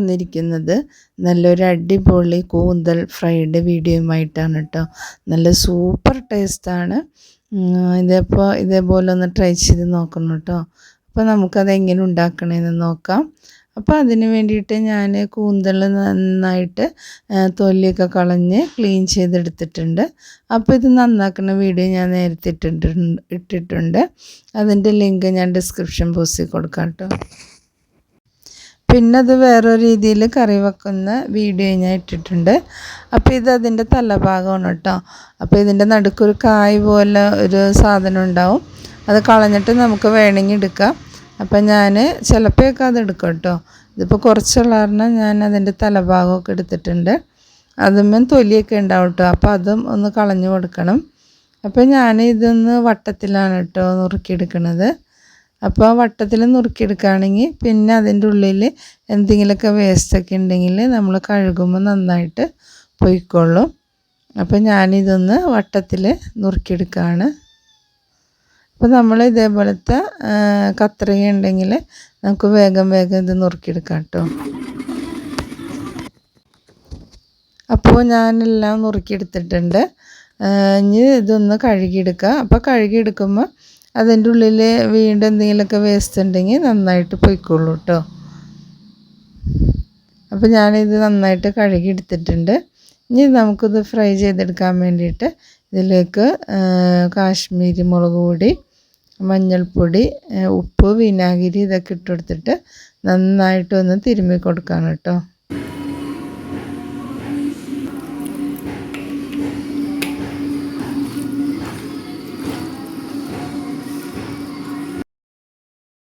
വന്നിരിക്കുന്നത്. നല്ലൊരു അടിപൊളി കൂന്തൽ ഫ്രൈഡ് വീഡിയോയുമായിട്ടാണ് കേട്ടോ. നല്ല സൂപ്പർ ടേസ്റ്റാണ്. ഇതേപ്പോൾ ഇതേപോലെ ഒന്ന് ട്രൈ ചെയ്ത് നോക്കണം കേട്ടോ. അപ്പോൾ നമുക്കത് എങ്ങനെ ഉണ്ടാക്കണമെന്ന് നോക്കാം. അപ്പോൾ അതിന് വേണ്ടിയിട്ട് ഞാൻ കൂന്തൽ നന്നായിട്ട് തൊലിയൊക്കെ കളഞ്ഞ് ക്ലീൻ ചെയ്തെടുത്തിട്ടുണ്ട്. അപ്പോൾ ഇത് നന്നാക്കുന്ന വീഡിയോ ഞാൻ നേരത്തെ ഇട്ടിട്ടുണ്ട് ഇട്ടിട്ടുണ്ട്. അതിന്റെ ലിങ്ക് ഞാൻ ഡിസ്ക്രിപ്ഷൻ ബോക്സിൽ കൊടുക്കാം കേട്ടോ. പിന്നെ അത് വേറൊരു രീതിയിൽ കറി വെക്കുന്ന വീഡിയോ ഞാൻ ഇട്ടിട്ടുണ്ട്. അപ്പോൾ ഇത് അതിന്റെ തലഭാഗമാണ് കേട്ടോ. അപ്പോൾ ഇതിന്റെ നടുക്കൊരു കായ് പോലെ ഒരു സാധനം ഉണ്ടാവും. അത് കളഞ്ഞിട്ട് നമുക്ക് വേണമെങ്കിൽ എടുക്കാം. അപ്പം ഞാൻ ചിലപ്പോഴൊക്കെ അത് എടുക്കും കേട്ടോ. ഇതിപ്പോൾ കുറച്ചുള്ള കാരണം ഞാൻ അതിന്റെ തലഭാഗമൊക്കെ എടുത്തിട്ടുണ്ട്. അതുമ്മേ തൊലിയൊക്കെ ഉണ്ടാവും കേട്ടോ. അപ്പോൾ അതും ഒന്ന് കളഞ്ഞു കൊടുക്കണം. അപ്പോൾ ഞാൻ ഇതൊന്ന് വട്ടത്തിലാണ് കേട്ടോ നുറുക്കിയെടുക്കുന്നത് അപ്പോൾ വട്ടത്തിൽ നുറുക്കിയെടുക്കുകയാണെങ്കിൽ പിന്നെ അതിന്റെ ഉള്ളിൽ എന്തെങ്കിലുമൊക്കെ വേസ്റ്റൊക്കെ ഉണ്ടെങ്കിൽ നമ്മൾ കഴുകുമ്പോൾ നന്നായിട്ട് പൊയ്ക്കൊള്ളും. അപ്പോൾ ഞാനിതൊന്ന് വട്ടത്തിൽ നുറുക്കിയെടുക്കുകയാണ്. അപ്പോൾ നമ്മൾ ഇതേപോലത്തെ കത്രിക ഉണ്ടെങ്കിൽ നമുക്ക് വേഗം വേഗം ഇത് നുറുക്കിയെടുക്കാം കേട്ടോ. അപ്പോൾ ഞാനെല്ലാം നുറുക്കിയെടുത്തിട്ടുണ്ട്. ഇനി ഇതൊന്ന് കഴുകിയെടുക്കുക. അപ്പോൾ കഴുകിയെടുക്കുമ്പോൾ അതിന്റെ ഉള്ളിൽ വീണ്ടും എന്തെങ്കിലുമൊക്കെ വേസ്റ്റ് ഉണ്ടെങ്കിൽ നന്നായിട്ട് പൊയ്ക്കോളൂ കേട്ടോ അപ്പോൾ ഞാനിത് നന്നായിട്ട് കഴുകി എടുത്തിട്ടുണ്ട്. ഇനി നമുക്കിത് ഫ്രൈ ചെയ്തെടുക്കാൻ വേണ്ടിയിട്ട് ഇതിലേക്ക് കാശ്മീരി മുളക് പൊടി മഞ്ഞൾപ്പൊടി ഉപ്പ് വിനാഗിരി ഇതൊക്കെ ഇട്ട് കൊടുത്തിട്ട് നന്നായിട്ടൊന്ന് തിരുമ്മി കൊടുക്കണം കേട്ടോ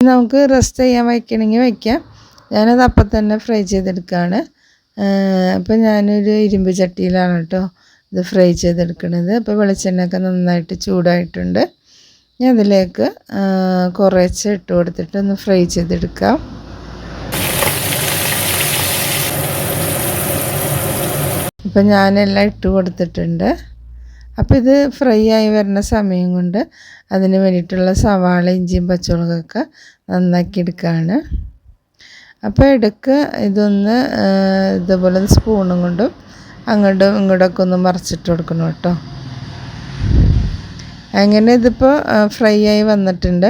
നമുക്ക് റെസ്റ്റ് ചെയ്യാൻ വയ്ക്കണമെങ്കിൽ വയ്ക്കാം. ഞാനത് അപ്പം തന്നെ ഫ്രൈ ചെയ്തെടുക്കുകയാണ്. അപ്പോൾ ഞാനൊരു ഇരുമ്പ് ചട്ടിയിലാണ് കേട്ടോ ഇത് ഫ്രൈ ചെയ്തെടുക്കുന്നത് അപ്പോൾ വെളിച്ചെണ്ണയൊക്കെ നന്നായിട്ട് ചൂടായിട്ടുണ്ട്. ഞാൻ അതിലേക്ക് കുറേശ്ശെ ഇട്ട് കൊടുത്തിട്ട് ഒന്ന് ഫ്രൈ ചെയ്തെടുക്കാം. അപ്പം ഞാനെല്ലാം ഇട്ട് കൊടുത്തിട്ടുണ്ട്. അപ്പോൾ ഇത് ഫ്രൈ ആയി വരുന്ന സമയം കൊണ്ട് അതിന് വേണ്ടിയിട്ടുള്ള സവാള ഇഞ്ചിയും പച്ചമുളകൊക്കെ നന്നാക്കി എടുക്കുകയാണ് അപ്പോൾ ഇടയ്ക്ക് ഇതൊന്ന് ഇതുപോലെ സ്പൂണും കൊണ്ടും അങ്ങോട്ടും ഇങ്ങോട്ടൊക്കെ ഒന്ന് മറിച്ചിട്ട് കൊടുക്കണം കേട്ടോ. അങ്ങനെ ഇതിപ്പോൾ ഫ്രൈ ആയി വന്നിട്ടുണ്ട്.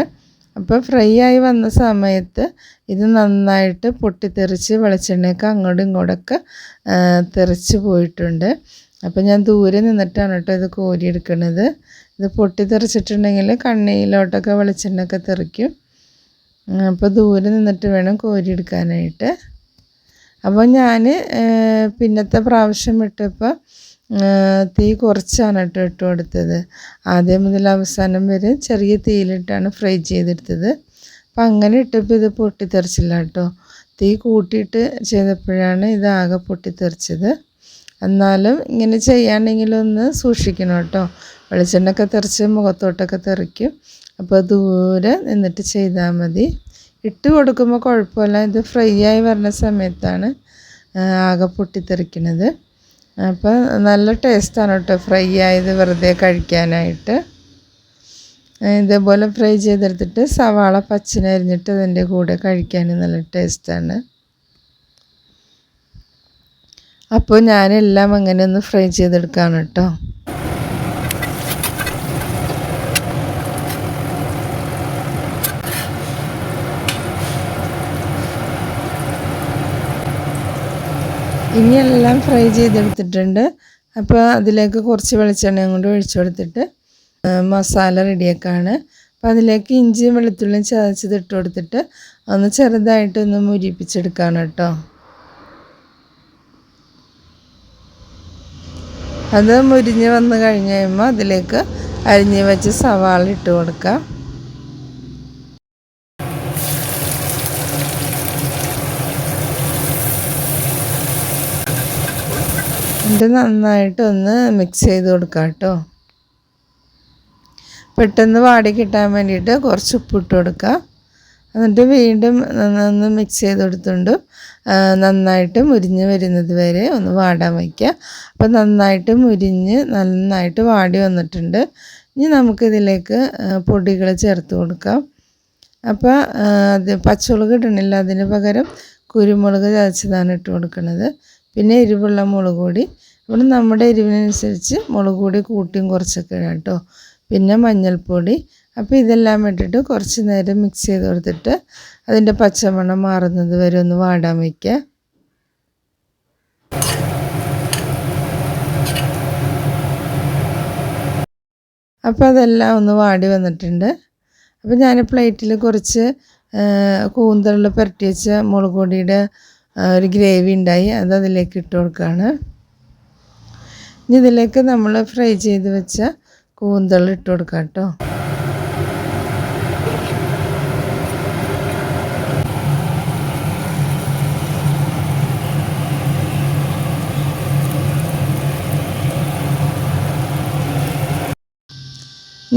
അപ്പോൾ ഫ്രൈ ആയി വന്ന സമയത്ത് ഇത് നന്നായിട്ട് പൊട്ടിത്തെറിച്ച് വെളിച്ചെണ്ണയൊക്കെ അങ്ങോട്ടും ഇങ്ങോട്ടൊക്കെ തെറിച്ച് പോയിട്ടുണ്ട്. അപ്പോൾ ഞാൻ ദൂരെ നിന്നിട്ടാണ് കേട്ടോ ഇത് കോരിയെടുക്കുന്നത് ഇത് പൊട്ടിത്തെറിച്ചിട്ടുണ്ടെങ്കിൽ കണ്ണിയിലോട്ടൊക്കെ വെളിച്ചെണ്ണയൊക്കെ തെറിക്കും. അപ്പോൾ ദൂരെ നിന്നിട്ട് വേണം കോരിയെടുക്കാനായിട്ട്. അപ്പോൾ ഞാൻ പിന്നത്തെ പ്രാവശ്യം ഇട്ടപ്പോൾ തീ കുറച്ചാണ് കേട്ടോ ഇട്ട് കൊടുത്തത്. ആദ്യം മുതൽ അവസാനം വരെ ചെറിയ തീയിലിട്ടാണ് ഫ്രൈ ചെയ്തെടുത്തത്. അപ്പം അങ്ങനെ ഇട്ടപ്പോൾ ഇത് പൊട്ടിത്തെറിച്ചില്ല കേട്ടോ. തീ കൂട്ടിയിട്ട് ചെയ്തപ്പോഴാണ് ഇത് ആകെ പൊട്ടിത്തെറിച്ചത്. എന്നാലും ഇങ്ങനെ ചെയ്യാണ്ടെങ്കിലൊന്ന് സൂക്ഷിക്കണം കേട്ടോ. വെളിച്ചെണ്ണയൊക്കെ തെറിച്ച് മുഖത്തോട്ടൊക്കെ തെറിക്കും. അപ്പോൾ ദൂരെ നിന്നിട്ട് ചെയ്താൽ മതി. ഇട്ട് കൊടുക്കുമ്പോൾ കുഴപ്പമില്ല. ഇത് ഫ്രൈ ആയി വരുന്ന സമയത്താണ് ആകെ പൊട്ടിത്തെറിക്കണത് അപ്പോൾ നല്ല ടേസ്റ്റാണ് കേട്ടോ ഫ്രൈ ആയത് വെറുതെ കഴിക്കാനായിട്ട്. ഇതേപോലെ ഫ്രൈ ചെയ്തെടുത്തിട്ട് സവാള പച്ചനരിഞ്ഞിട്ട് അതിന്റെ കൂടെ കഴിക്കാൻ നല്ല ടേസ്റ്റാണ്. അപ്പോൾ ഞാനെല്ലാം അങ്ങനെ ഒന്ന് ഫ്രൈ ചെയ്തെടുക്കാണ് കേട്ടോ. ഇനി എല്ലാം ഫ്രൈ ചെയ്തെടുത്തിട്ടുണ്ട്. അപ്പോൾ അതിലേക്ക് കുറച്ച് വെളിച്ചെണ്ണയും കൊണ്ട് ഒഴിച്ചു കൊടുത്തിട്ട് മസാല റെഡിയാക്കാണ്. അപ്പോൾ അതിലേക്ക് ഇഞ്ചിയും വെളുത്തുള്ളിയും ചതച്ചത് ഇട്ട് കൊടുത്തിട്ട് ഒന്ന് ചെറുതായിട്ടൊന്ന് മുരിപ്പിച്ചെടുക്കാണ് കേട്ടോ. അത് മുരിഞ്ഞ് വന്ന് കഴിഞ്ഞ് കഴിയുമ്പോൾ അതിലേക്ക് അരിഞ്ഞ് വെച്ച് സവാള ഇട്ട് കൊടുക്കാം. എന്നിട്ട് നന്നായിട്ട് ഒന്ന് മിക്സ് ചെയ്ത് കൊടുക്കാം കേട്ടോ. പെട്ടെന്ന് വാടി കിട്ടാൻ വേണ്ടിയിട്ട് കുറച്ച് ഉപ്പിട്ട് കൊടുക്കുക എന്നിട്ട് വീണ്ടും ഒന്ന് മിക്സ് ചെയ്ത് കൊടുത്തുകൊണ്ട് നന്നായിട്ട് മുരിഞ്ഞ് വരുന്നത് വരെ ഒന്ന് വാടാൻ വയ്ക്കുക. അപ്പോൾ നന്നായിട്ട് മുരിഞ്ഞ് നന്നായിട്ട് വാടി വന്നിട്ടുണ്ട്. ഇനി നമുക്കിതിലേക്ക് പൊടികൾ ചേർത്ത് കൊടുക്കാം. അപ്പോൾ അത് പച്ചമുളക് ഇടണില്ല. അതിന് പകരം കുരുമുളക് ചതച്ചതാണ് ഇട്ട് കൊടുക്കുന്നത് പിന്നെ എരിവുള്ള മുളക് പൊടി. ഇവിടെ നമ്മുടെ എരിവിനനുസരിച്ച് മുളക് പൊടി കൂട്ടിയും കുറച്ചൊക്കെ ഇടാം കേട്ടോ. പിന്നെ മഞ്ഞൾപ്പൊടി. അപ്പോൾ ഇതെല്ലാം ഇട്ടിട്ട് കുറച്ച് നേരം മിക്സ് ചെയ്ത് കൊടുത്തിട്ട് അതിന്റെ പച്ചമണം മാറുന്നത് വരെ ഒന്ന് വാടാൻ വയ്ക്കുക. അപ്പോൾ അതെല്ലാം ഒന്ന് വാടി വന്നിട്ടുണ്ട്. അപ്പോൾ ഞാൻ പ്ലേറ്റിൽ കുറച്ച് കൂന്തളിൽ പുരട്ടി വെച്ച മുളക് പൊടിയുടെ ഒരു ഗ്രേവി ഉണ്ടായി. അത് അതിലേക്ക് ഇട്ട് കൊടുക്കുകയാണ്. ഇനി ഇതിലേക്ക് നമ്മൾ ഫ്രൈ ചെയ്ത് വെച്ച കൂന്തൾ ഇട്ട് കൊടുക്കാം കേട്ടോ.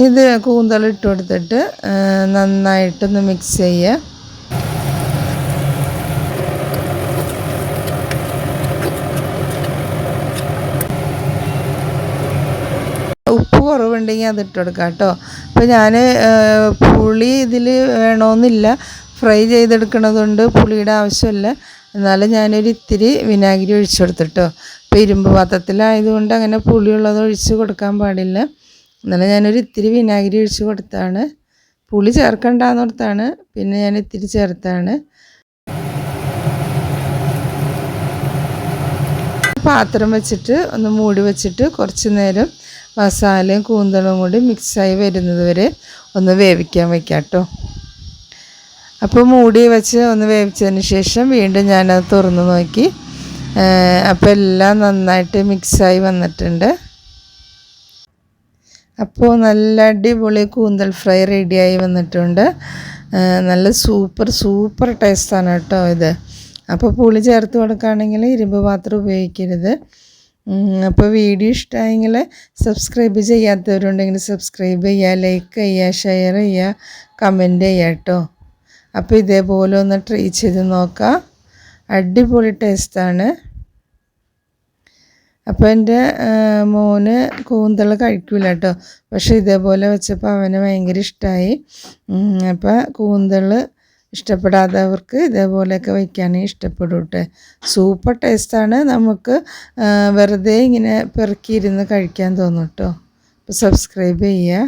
ഇത് കൂന്തൽ ഇട്ട് കൊടുത്തിട്ട് നന്നായിട്ടൊന്ന് മിക്സ് ചെയ്യുക ഉപ്പ് കുറവുണ്ടെങ്കിൽ അത് ഇട്ട് കൊടുക്കാം കേട്ടോ. അപ്പോൾ ഞാൻ പുളി ഇതിൽ വേണമെന്നില്ല ഫ്രൈ ചെയ്തെടുക്കണതുകൊണ്ട് പുളിയുടെ ആവശ്യമില്ല. എന്നാലും ഞാനൊരു ഇത്തിരി വിനാഗിരി ഒഴിച്ചു കൊടുത്തിട്ടോ. ഇപ്പോൾ ഇരുമ്പ് പാത്രത്തിലായതുകൊണ്ട് അങ്ങനെ പുളിയുള്ളത് ഒഴിച്ച് കൊടുക്കാൻ പാടില്ല. എന്നാലും ഞാനൊരു ഇത്തിരി വിനാഗിരി ഒഴിച്ച് കൊടുത്താണ്. പുളി ചേർക്കണ്ടെന്ന് ഓർത്താണ്. പിന്നെ ഞാൻ ഇത്തിരി ചേർത്താണ്. പാത്രം വെച്ചിട്ട് ഒന്ന് മൂടി വെച്ചിട്ട് കുറച്ച് നേരം മസാലയും കൂന്തളും കൂടി മിക്സായി വരുന്നത് വരെ ഒന്ന് വേവിക്കാൻ വയ്ക്കാം കേട്ടോ. അപ്പോൾ മൂടി വെച്ച് ഒന്ന് വേവിച്ചതിന് ശേഷം വീണ്ടും ഞാനത് തുറന്ന് നോക്കി. അപ്പോൾ എല്ലാം നന്നായിട്ട് മിക്സായി വന്നിട്ടുണ്ട്. അപ്പോൾ നല്ല അടിപൊളി കൂന്തൽ ഫ്രൈ റെഡിയായി വന്നിട്ടുണ്ട്. നല്ല സൂപ്പർ സൂപ്പർ ടേസ്റ്റാണ് കേട്ടോ ഇത്. അപ്പോൾ പുളി ചേർത്ത് കൊടുക്കുകയാണെങ്കിൽ ഇരുമ്പ് പാത്രം ഉപയോഗിക്കരുത്. അപ്പോൾ വീഡിയോ ഇഷ്ടമായെങ്കിൽ സബ്സ്ക്രൈബ് ചെയ്യാത്തവരുണ്ടെങ്കിൽ സബ്സ്ക്രൈബ് ചെയ്യുക ലൈക്ക് ചെയ്യുക ഷെയർ ചെയ്യുക കമന്റ് ചെയ്യുക കേട്ടോ. അപ്പോൾ ഇതേപോലെ ഒന്ന് ട്രൈ ചെയ്ത് നോക്കാം. അടിപൊളി ടേസ്റ്റാണ്. അപ്പോൾ എന്റെ മോന് കൂന്തൾ കഴിക്കില്ല കേട്ടോ പക്ഷേ ഇതേപോലെ വെച്ചപ്പോൾ അവന് ഭയങ്കര ഇഷ്ടമായി അപ്പോൾ കൂന്തൾ ഇഷ്ടപ്പെടാത്തവർക്ക് ഇതേപോലെയൊക്കെ വയ്ക്കാനേ ഇഷ്ടപ്പെടും കേട്ടോ സൂപ്പർ ടേസ്റ്റാണ് നമുക്ക് വെറുതെ ഇങ്ങനെ പെറുക്കിയിരുന്ന് കഴിക്കാൻ തോന്നും കേട്ടോ അപ്പോൾ സബ്സ്ക്രൈബ് ചെയ്യുക